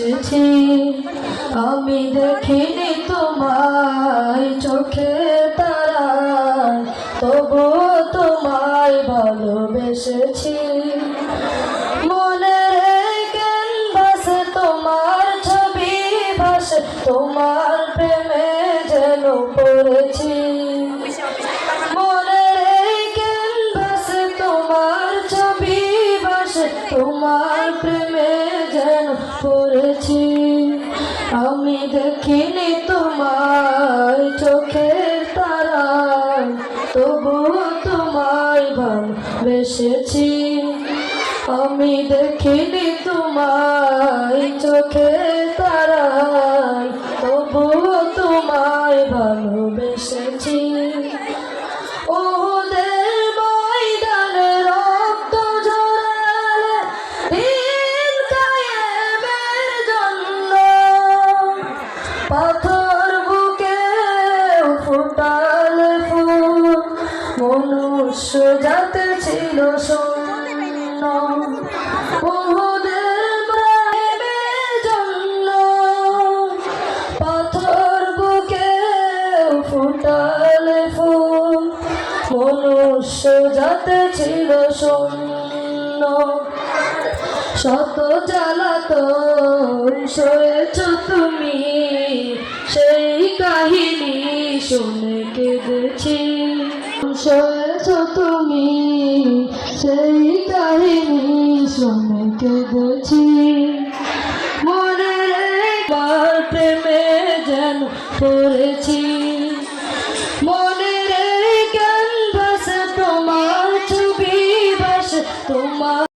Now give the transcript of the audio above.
বেসেছি আমি দেখিনি তোমায় চোখে তারা তবু তোমায় ভালোবেসেছি। পড়েছি আমি দেখিনি তোমায় চোখের তারায়, তবুও তোমায় ভালোবেসেছি। আমি দেখিনি তোমায় চোখে তারায়, তবুও তোমায় ভালোবেসেছি। যাতে ছিল শূন্য পাথর বুকে ফুটালে ফুল। মনুষ্য যাতে ছিল শূন্য শত জ্বালাত সয়েছ তুমি। সেই কাহিনী শুনে কেঁদেছি। সয় করেছ তুমি, সেই কাহিনী শুনে কেঁদেছি। মনে একবার প্রেমে যেন পড়েছি। মনের ক্যানভাসে তোমার ছবি বস, তোমার